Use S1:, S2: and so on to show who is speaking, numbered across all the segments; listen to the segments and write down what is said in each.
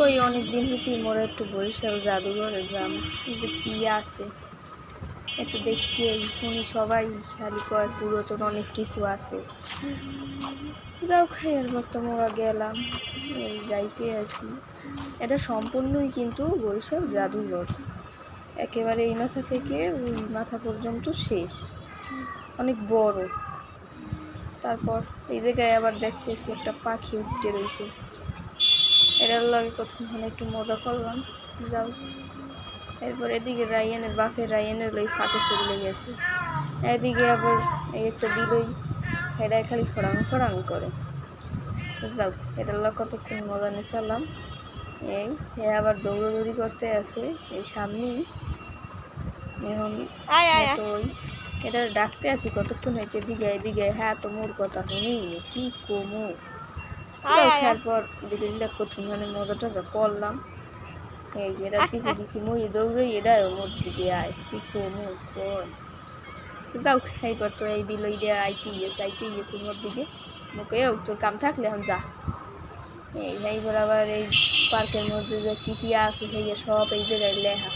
S1: কই অনেক দিন হইতেই মোরা একটু বরিশাল জাদুঘরে যাম। যে কি আছে? একটু দেখতে শুনি সবাই খালি কয় পুরাতন অনেক কিছু আছে। যাও খাই এরপর তো মোরা গেলাম। এই যাইতে আছি এটা সম্পূর্ণই কিন্তু বরিশাল জাদুঘর। একেবারে এই মাথা থেকে ওই মাথা পর্যন্ত শেষ। অনেক বড়। তারপর এই জায়গায় আবার দেখতেছি একটা পাখি উঠতে রয়েছে এটার লগে কতক্ষণ একটু মজা করলাম। যাও। এরপর এদিকে রায়ানের বাপের রায়ানের লই ফাঁকে চলে গেছে। এদিকে আবার এই একটা দিলই হেডায় খালি ফড়াং ফড়াং করে। যাও এটার লগে কতক্ষণ মজা নিয়েছিলাম এই হে আবার দৌড়াদৌড়ি করতে আছে এই সামনেই। এখন তো ওই এটা ডাকতে আছি কতক্ষণ হয়েছে এদিকে এদিকে হ্যাঁ তো মোর কথা শুনি কি কমু? পর মানে মজা টজা করলাম। এই যে এটা পিছিয়ে পিছিয়ে মই দৌড়ে আয়। কি কমু যাও এইবার তো এই বিলই দিয়ে আইতে গেছে আইতে গেছে মোর দিকে মুখে তোর কাম থাকলে এখন যা। এই এইবার আবার এই পার্কের মধ্যে যে কি কি আছে সেই সব এই জায়গায় লেখা।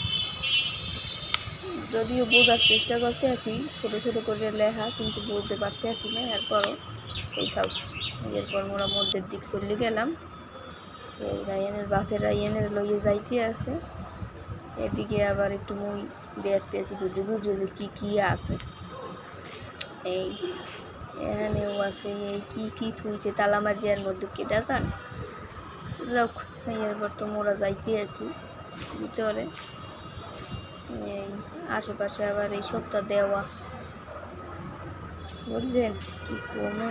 S1: যদিও বোঝার চেষ্টা করতে আছি ছোট ছোট করে লেখা কিন্তু বলতে পারতে আছি না এরপরও। কোথাও এরপর মোরা মধ্যের দিক চলে গেলাম। এই রায়ানের বাপের রায়ানের লইয়ে যাইতে আছে। এদিকে আবার একটু মুই দেখতে আছি বুঝে বুঝে যে কী কী আছে। এই, এখানেও আছে, এই কী কী থুইছে, তালামারিয়ার মধ্যে কেটা জানে? যাক এরপর তো মোরা যাইতে আছি ভিতরে। এই, আশেপাশে আবার এই সপ্তাহ দেওয়া। বুঝছেন? কি কোনো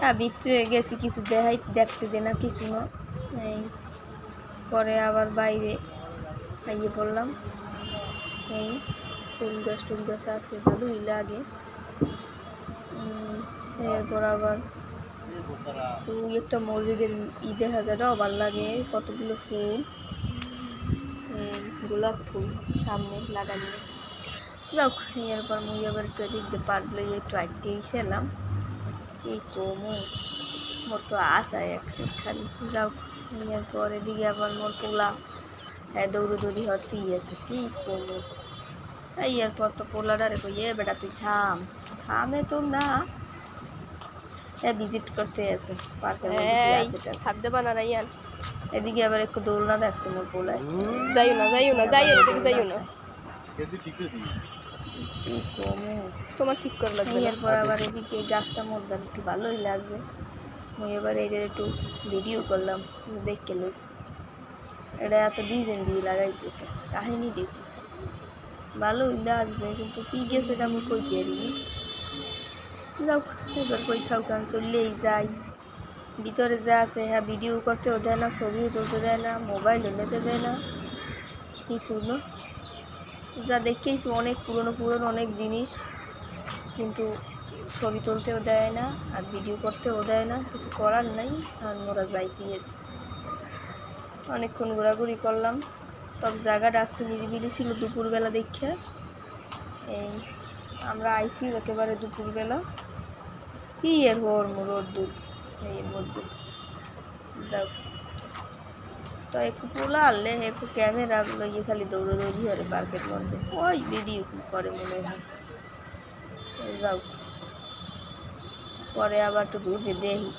S1: তা ভিতরে গেছি কিছু দেখাই, দেখতে দে না কিছু না। এই পরে আবার বাইরে আইয়ে পড়লাম। এই ফুল গাছ টুল গাছ আছে ভালোই লাগে। এরপর আবার ওই একটা মসজিদের দেখা যায় ভালো লাগে। কতগুলো ফুল গোলাপ ফুল সামনে লাগানো যাক, এরপর মুই আবার একটু এদিক দিয়ে পারলে একটু আটকেই ছিলাম কি কমু মোর তো আশায় খালি। যাও এরপর এদিকে আবার মোর পোলা হ্যাঁ দৌড়ে দৌড়ি হতেই আছে কি কমু এই এরপর তো পোলাডারে কই এ বেটা তুই থাম থামে তো না। হ্যাঁ ভিজিট করতে আছে পার্কের।
S2: হাত দেবা না রাইয়ান।
S1: এদিকে আবার একটু দোলনা দেখছে মোর পোলায়।
S2: যাইও না যাইও না যাইও না যাইও না। তোমার ঠিক করে লাগবে না।
S1: এরপর আবার এদিকে গাছটা মধ্যে একটু ভালোই লাগছে। মুই এবার এটার একটু ভিডিও করলাম দেখতে লোক এটা এত ডিজাইন দিয়ে লাগাইছে। কাহিনী দেখি। ভালোই লাগছে কিন্তু কি গেছে এটা আমি কই জানি যাও এবার কই থাও কারণ চললেই যাই। ভিতরে যা আছে হ্যাঁ ভিডিও করতেও দেয় না ছবিও তুলতে দেয় না মোবাইলও নিতে দেয় না। কিছু না। যা দেখেইছি অনেক পুরনো পুরনো অনেক জিনিস। কিন্তু ছবি তুলতেও দেয় না, আর ভিডিও করতেও দেয় না, কিছু করার নাই, আর মোরা যাইতে গেছি অনেকক্ষণ ঘোরাঘুরি করলাম। তবে জায়গাটা আজকে নিরিবিলি ছিল দুপুরবেলা দেখে এই আমরা আইছি একেবারে দুপুরবেলা। কি এর হর রোদ্দুর, এই এর মধ্যে। যাও। তো এক পোলা আনলে এক ক্যামেরা লইয়ে খালি দৌড়ে করে পার্কের মধ্যে। ওই ভিডিও করে মনে হয়। যাও পরে আবার একটু ঘুরে দেখি।